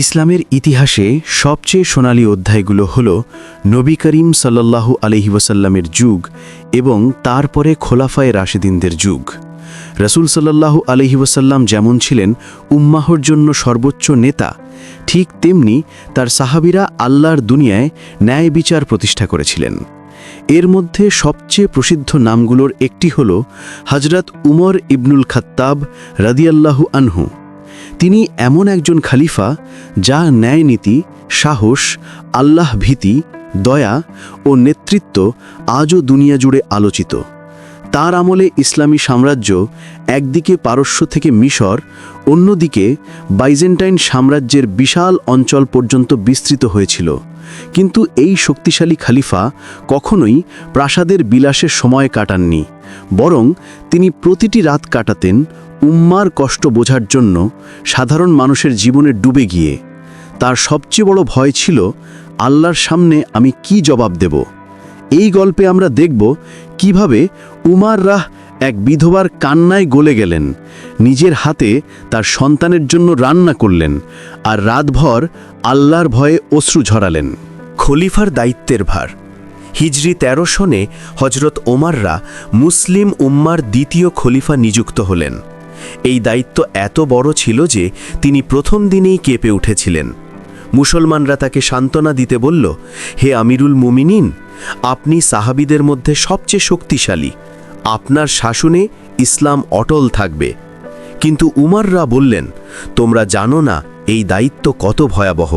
ইসলামের ইতিহাসে সবচেয়ে সোনালী অধ্যায়গুলো হল নবী করিম সাল্লাল্লাহু আলহি যুগ এবং তারপরে খোলাফায় রাশেদিনদের যুগ। রসুল সাল্লাল্লাহু আলহি যেমন ছিলেন উম্মাহর জন্য সর্বোচ্চ নেতা, ঠিক তেমনি তার সাহাবিরা আল্লাহর দুনিয়ায় ন্যায় বিচার প্রতিষ্ঠা করেছিলেন। এর মধ্যে সবচেয়ে প্রসিদ্ধ নামগুলোর একটি হল হজরত উমর ইবনুল খাত্তাব রাদিয়াল্লাহু আনহু। তিনি এমন একজন খালিফা যা ন্যায়নীতি, সাহস, আল্লাহ ভীতি, দয়া ও নেতৃত্ব আজও দুনিয়া জুড়ে আলোচিত। তার আমলে ইসলামী সাম্রাজ্য একদিকে পারস্য থেকে মিশর, অন্যদিকে বাইজেন্টাইন সাম্রাজ্যের বিশাল অঞ্চল পর্যন্ত বিস্তৃত হয়েছিল। কিন্তু এই শক্তিশালী খালিফা কখনোই প্রাসাদের বিলাসে সময় কাটাননি, বরং তিনি প্রতিটি রাত কাটাতেন উম্মার কষ্ট বোঝার জন্য সাধারণ মানুষের জীবনে ডুবে গিয়ে। তার সবচেয়ে বড় ভয় ছিল, আল্লাহর সামনে আমি কি জবাব দেব? এই গল্পে আমরা দেখব কীভাবে উমার রাহ এক বিধবার কান্নায় গলে গেলেন, নিজের হাতে তার সন্তানের জন্য রান্না করলেন আর রাতভর আল্লাহর ভয়ে অশ্রু ঝরালেন। খলিফার দায়িত্বের ভার। হিজরি তেরো সনে হজরত ওমাররা মুসলিম উম্মার দ্বিতীয় খলিফা নিযুক্ত হলেন। এই দায়িত্ব এত বড় ছিল যে তিনি প্রথম দিনেই কেঁপে উঠেছিলেন। মুসলমানরা তাকে সান্ত্বনা দিতে বলল, হে আমিরুল মুমিনিন আপনি সাহাবিদের মধ্যে সবচেয়ে শক্তিশালী। আপনার শাসনে ইসলাম অটল থাকবে। কিন্তু উমাররা বললেন, তোমরা জানো না এই দায়িত্ব কত ভয়াবহ।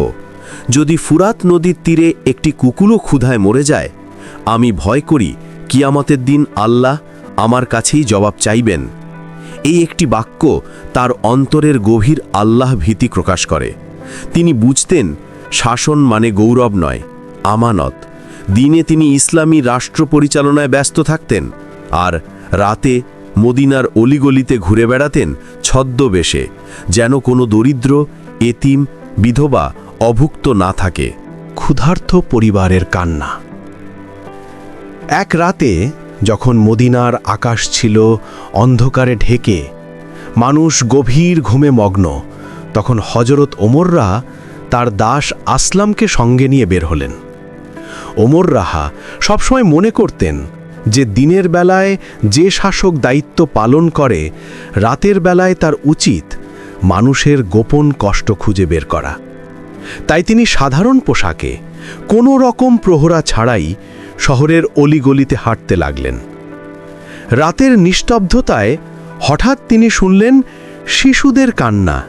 যদি ফুরাত নদীর তীরে একটি কুকুরও ক্ষুধায় মরে যায়, আমি ভয় করি, কিয়ামতের দিন আল্লাহ আমার কাছেই জবাব চাইবেন। এই একটি বাক্য তার অন্তরের গভীর আল্লাহ ভীতি প্রকাশ করে। তিনি বুঝতেন, শাসন মানে গৌরব নয়, আমানত। দিনে তিনি ইসলামী রাষ্ট্র পরিচালনায় ব্যস্ত থাকতেন আর রাতে মদিনার অলিগলিতে ঘুরে বেড়াতেন ছদ্মবেশে, যেন কোনো দরিদ্র, এতিম, বিধবা, অভুক্ত না থাকে। ক্ষুধার্ত পরিবারের কান্না। এক রাতে যখন মদিনার আকাশ ছিল অন্ধকারে ঢেকে, মানুষ গভীর ঘুমে মগ্ন, তখন হজরত ওমররা তার দাস আসলামকে সঙ্গে নিয়ে বের হলেন। ওমর রাহা সবসময় মনে করতেন যে দিনের বেলায় যে শাসক দায়িত্ব পালন করে, রাতের বেলায় তার উচিত মানুষের গোপন কষ্ট খুঁজে বের করা। তাই তিনি সাধারণ পোশাকে কোনো রকম প্রহরা ছাড়াই শহরের অলিগলিতে হাঁটতে লাগলেন। রাতের নিস্তব্ধতায় হঠাৎ তিনি শুনলেন শিশুদের কান্না।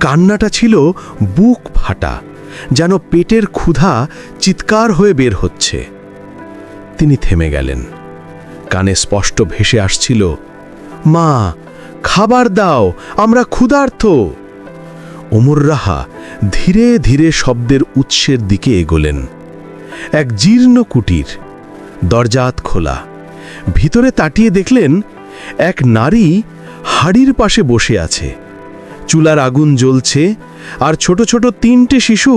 কান্নাটা ছিল বুক ফাটা। যেন পেটের ক্ষুধা চিৎকার হয়ে বের হচ্ছে। তিনি থেমে গেলেন। কানে স্পষ্ট ভেসে আসছিল, মা, খাবার দাও, আমরা ক্ষুধার্থ ওমর রাহা ধীরে ধীরে শব্দের উৎসের দিকে এগোলেন। এক জীর্ণ কুটির, দরজাত খোলা। ভিতরে তাটিয়ে দেখলেন, এক নারী হাড়ির পাশে বসে আছে। চুলার আগুন জ্বলছে আর ছোট ছোট তিনটে শিশু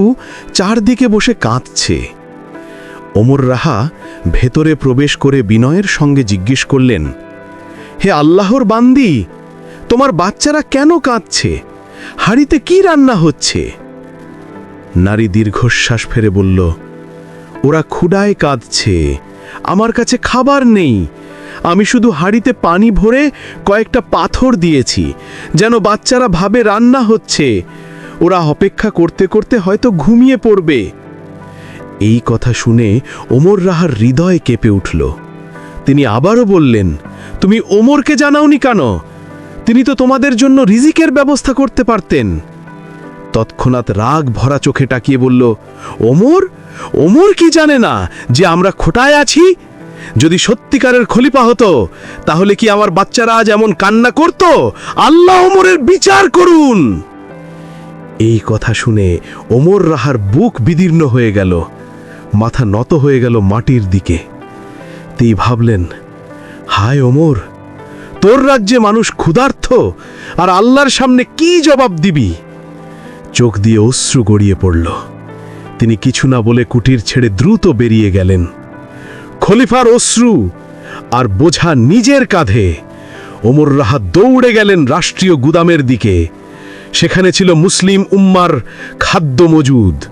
চারদিকে বসে কাঁদছে। ওমর রাহা ভেতরে প্রবেশ করে বিনয়ের সঙ্গে জিজ্ঞেস করলেন, হে আল্লাহর বান্দি, তোমার বাচ্চারা কেন কাঁদছে? হাড়িতে কি রান্না হচ্ছে? নারী দীর্ঘশ্বাস ফেরে বলল, ওরা ক্ষুডায় কাঁদছে, আমার কাছে খাবার নেই। আমি শুধু হাড়িতে পানি ভরে কয়েকটা পাথর দিয়েছি, যেন বাচ্চারা ভাবে রান্না হচ্ছে। ওরা অপেক্ষা করতে করতে হয়তো ঘুমিয়ে পড়বে। এই কথা শুনে ওমর রাহার হৃদয় কেঁপে উঠল। তিনি আবারও বললেন, তুমি ওমরকে জানাওনি কেন? তিনি তো তোমাদের জন্য রিজিকের ব্যবস্থা করতে পারতেন। তৎক্ষণাৎ রাগ ভরা চোখে টাকিয়ে বলল, ওমর? ওমর কি জানে না যে আমরা খোটায় আছি? যদি সত্যিকারের খলিফা হতো, তাহলে কি আমার বাচ্চারা আজ এমন কান্না করত? আল্লাহ ওমরের বিচার করুন! এই কথা শুনে ওমর রাহার বুক বিদীর্ণ হয়ে গেল, মাথা নত হয়ে গেল মাটির দিকে। তিনি ভাবলেন, হায় ওমর, তোর রাজ্যে মানুষ ক্ষুধার্থ, আর আল্লাহর সামনে কি জবাব দিবি? চোখ দিয়ে অশ্রু গড়িয়ে পড়ল। তিনি কিছু না বলে কুটির ছেড়ে দ্রুত বেরিয়ে গেলেন। খলিফার অশ্রু আর বোঝা নিজের কাঁধে। ওমর রাহা দৌড়ে গেলেন রাষ্ট্রীয় গুদামের দিকে। সেখানে ছিল মুসলিম উম্মার খাদ্য মজুদ।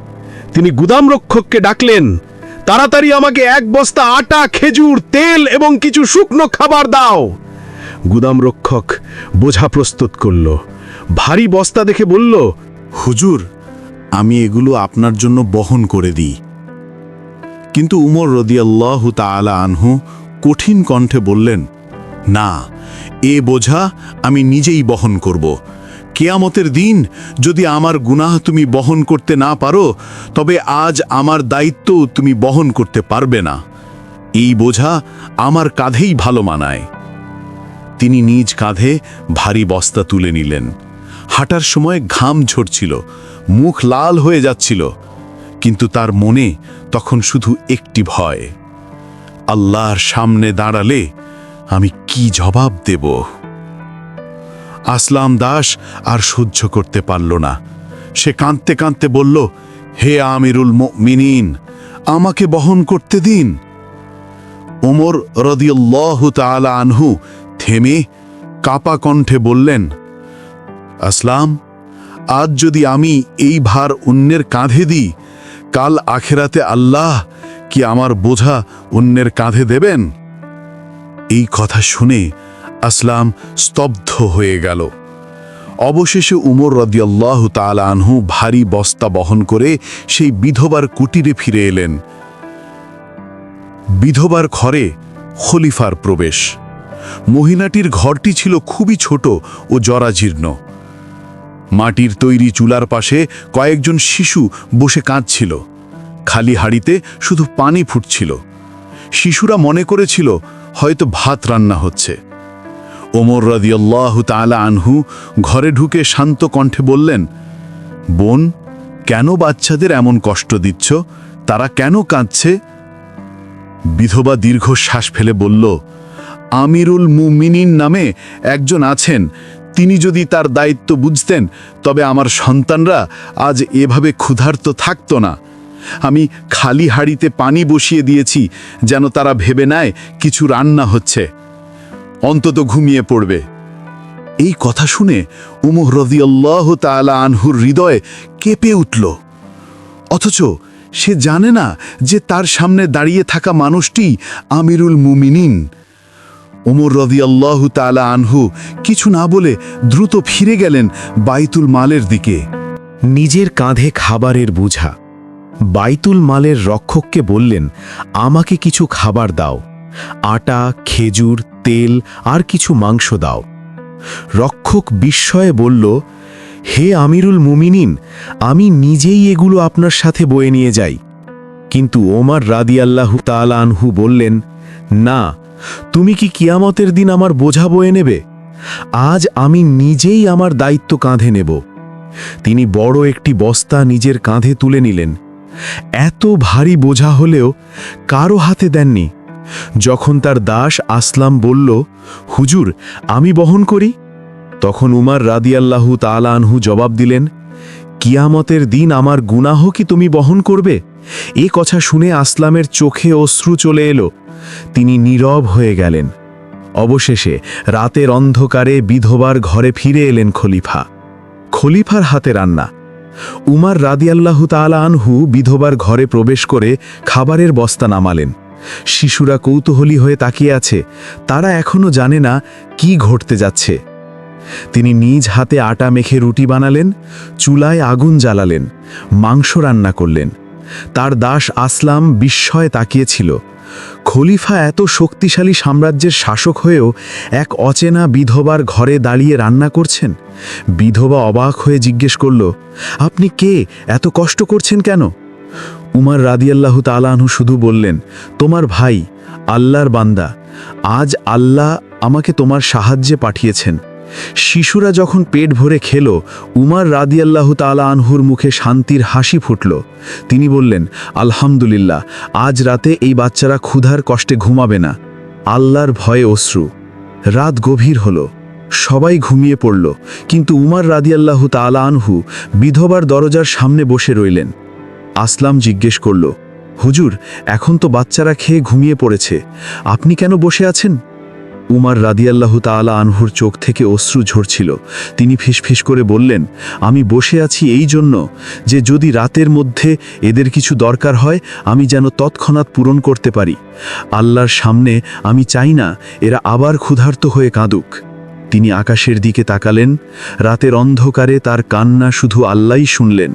তিনি গুদাম রক্ষককে ডাকলেন, তাড়াতাড়ি আমাকে এক বস্তা আটা, খেজুর, তেল এবং কিছু শুকনো খাবার দাও। গুদাম রক্ষক বোঝা প্রস্তুত করল। ভারী বস্তা দেখে বলল, হুজুর, আমি এগুলো আপনার জন্য বহন করে দিই। কিন্তু উমর রদিয়াল্লাহু তাআলা আনহু কঠিন কণ্ঠে বললেন, না, এ বোঝা আমি নিজেই বহন করব। কেয়ামতের দিন যদি আমার গুনাহ তুমি বহন করতে না পারো, তবে আজ আমার দায়িত্ব তুমি বহন করতে পারবে না। এই বোঝা আমার কাঁধেই ভালো মানায়। তিনি নিজ কাঁধে ভারী বস্তা তুলে নিলেন। হাঁটার সময় ঘাম ঝরছিল, মুখ লাল হয়ে যাচ্ছিল, কিন্তু তার মনে তখন শুধু একটি ভয়, আল্লাহর সামনে দাঁড়ালে আমি কি জবাব দেব? আসলাম দাস আর সহ্য করতে পারল না। সে কাঁদতে কাঁদতে বলল, হে আমিরুল মিনিন আমাকে বহন করতে দিন। ওমর রদিউল্লাহ তাআলা আনহু থেমে কাপা কণ্ঠে বললেন, আসলাম, আজ যদি আমি এই ভার অন্যের কাঁধে দিই, কাল আখেরাতে আল্লাহ কি আমার বোঝা অন্যের কাঁধে দেবেন? এই কথা শুনে আসলাম স্তব্ধ হয়ে গেল। অবশেষে উমর রদিয়াল্লাহ তাআলা আনহু ভারী বস্তা বহন করে সেই বিধবার কুটিরে ফিরে এলেন। বিধবার ঘরে খলিফার প্রবেশ। মহিলাটির ঘরটি ছিল খুবই ছোট ও জরাজীর্ণ। মাটির তৈরি চুলার পাশে কয়েকজন শিশু বসে কাঁদছিল। খালি হাড়িতে শুধু পানি ফুটছিল। শিশুরা মনে করেছিল, হয়তো ভাত রান্না হচ্ছে। ওমর রদিয়াল্লাহ তাআলা আনহু ঘরে ঢুকে শান্ত কণ্ঠে বললেন, বোন, কেন বাচ্চাদের এমন কষ্ট দিচ্ছ? তারা কেন কাঁদছে? বিধবা দীর্ঘ শ্বাস ফেলে বলল, আমিরুল মুমিনিন নামে একজন আছেন। তিনি যদি তার দায়িত্ব বুঝতেন, তবে আমার সন্তানরা আজ এভাবে ক্ষুধার্ত থাকতো না। আমি খালি হাড়িতে পানি বসিয়ে দিয়েছি যেন তারা ভেবে নেয় কিছু রান্না হচ্ছে। অন্তত ঘুমিয়ে পড়বে। এই কথা শুনে উমর রদিয়াল্লাহ তাআলা আনহুর হৃদয় কেঁপে উঠল। অথচ সে জানে না যে তার সামনে দাঁড়িয়ে থাকা মানুষটি আমিরুল মুমিনিন। ওমর রদিয়াল্লাহ তাআলা আনহু কিছু না বলে দ্রুত ফিরে গেলেন বাইতুল মালের দিকে। নিজের কাঁধে খাবারের বোঝা। বাইতুল মালের রক্ষককে বললেন, আমাকে কিছু খাবার দাও। আটা, খেজুর তেল আর কিছু মাংস দাও। রক্ষক বিস্ময়ে বলল, হে আমিরুল মুমিনিন, আমি নিজেই এগুলো আপনার সাথে বয়ে নিয়ে যাই। কিন্তু ওমর রাদিয়াল্লাহু তাআলা আনহু বললেন, না, তুমি কি কিয়ামতের দিন আমার বোঝা বয়ে নেবে? আজ আমি নিজেই আমার দায়িত্ব কাঁধে নেব। তিনি বড় একটি বস্তা নিজের কাঁধে তুলে নিলেন। এত ভারী বোঝা হলেও কারও হাতে দেননি। যখন তার দাস আসলাম বলল, হুজুর, আমি বহন করি? তখন উমার রাদিয়াল্লাহু তালানহু জবাব দিলেন, কিয়ামতের দিন আমার গুনাহ কি তুমি বহন করবে? এ কথা শুনে আসলামের চোখে অশ্রু চলে এলো। তিনি নীরব হয়ে গেলেন। অবশেষে রাতের অন্ধকারে বিধবার ঘরে ফিরে এলেন খলিফা। খলিফার হাতে রান্না। উমার রাদিয়াল্লাহু তাআলা আনহু বিধবার ঘরে প্রবেশ করে খাবারের বস্তা নামালেন। শিশুরা কৌতূহলী হয়ে তাকিয়ে আছে। তারা এখনও জানে না কি ঘটতে যাচ্ছে। তিনি নিজ হাতে আটা মেখে রুটি বানালেন, চুলায় আগুন জ্বালালেন, মাংস রান্না করলেন। তার দাস আসলাম বিস্ময়ে তাকিয়েছিল। খলিফা এত শক্তিশালী সাম্রাজ্যের শাসক হয়েও এক অচেনা বিধবার ঘরে দাঁড়িয়ে রান্না করছেন? বিধবা অবাক হয়ে জিজ্ঞেস করল, আপনি কে? এত কষ্ট করছেন কেন? উমার রাদিয়াল্লাহু তালাহু শুধু বললেন, তোমার ভাই আল্লাহর বান্দা, আজ আল্লাহ আমাকে তোমার সাহায্যে পাঠিয়েছেন। শিশুরা যখন পেট ভরে খেল, উমার রাদিয়াল্লাহু তালা আনহুর মুখে শান্তির হাসি ফুটল। তিনি বললেন, আলহামদুলিল্লাহ, আজ রাতে এই বাচ্চারা ক্ষুধার কষ্টে ঘুমাবে না। আল্লাহর ভয়ে অশ্রু। রাত গভীর হল। সবাই ঘুমিয়ে পড়ল। কিন্তু উমার রাদিয়াল্লাহু তালা আনহু বিধবার দরজার সামনে বসে রইলেন। আসলাম জিজ্ঞেস করল, হুজুর, এখন তো বাচ্চারা খেয়ে ঘুমিয়ে পড়েছে, আপনি কেন বসে আছেন? উমার রাদিয়াল্লাহু তাআলা আনহুর চোখ থেকে অশ্রু ঝরছিল। তিনি ফিসফিস করে বললেন, আমি বসে আছি এই জন্য যে যদি রাতের মধ্যে এদের কিছু দরকার হয়, আমি যেন তৎক্ষণাৎ পূরণ করতে পারি। আল্লাহর সামনে আমি চাই না এরা আবার ক্ষুধার্ত হয়ে কাঁদুক। তিনি আকাশের দিকে তাকালেন, রাতের অন্ধকারে তার কান্না শুধু আল্লাহই শুনলেন,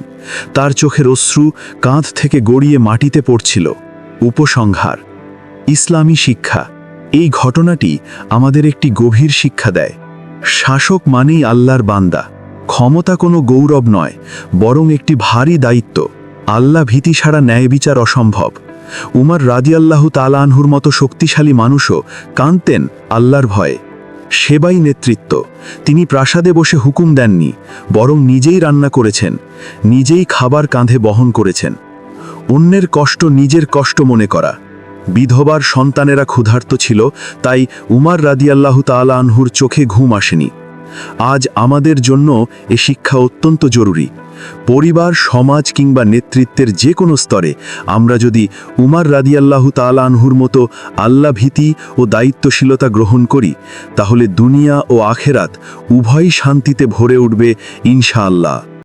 তার চোখের অশ্রু কাঁধ থেকে গড়িয়ে মাটিতে পড়ছিল। উপসংহার, ইসলামী শিক্ষা, এই ঘটনাটি আমাদের একটি গভীর শিক্ষা দেয়। শাসক মানেই আল্লাহর বান্দা, ক্ষমতা কোনো গৌরব নয়, বরং একটি ভারী দায়িত্ব। আল্লাহ ভীতি ছাড়া ন্যায় বিচার অসম্ভব। উমার রাদিয়াল্লাহু তালানহুর মতো শক্তিশালী মানুষও কাঁদতেন আল্লাহর ভয়ে। সেবাই নেতৃত্ব। তিনি প্রাসাদে বসে হুকুম দেননি, বরং নিজেই রান্না করেছেন, নিজেই খাবার কাঁধে বহন করেছেন। অন্যের কষ্ট নিজের কষ্ট মনে করা। বিধবার সন্তানেরা ক্ষুধার্ত ছিল, তাই উমার রাদিয়াল্লাহু তাআলা আনহুর চোখে ঘুম আসেনি। আজ আমাদের জন্য এ শিক্ষা অত্যন্ত জরুরি। পরিবার, সমাজ কিংবা নেতৃত্বের যে কোনো স্তরে, আমরা যদি উমার রাদিয়াল্লাহু তাল আনহুর মতো আল্লাভীতি ও দায়িত্বশীলতা গ্রহণ করি, তাহলে দুনিয়া ও আখেরাত উভয়ই শান্তিতে ভরে উঠবে ইনশাআল্লাহ।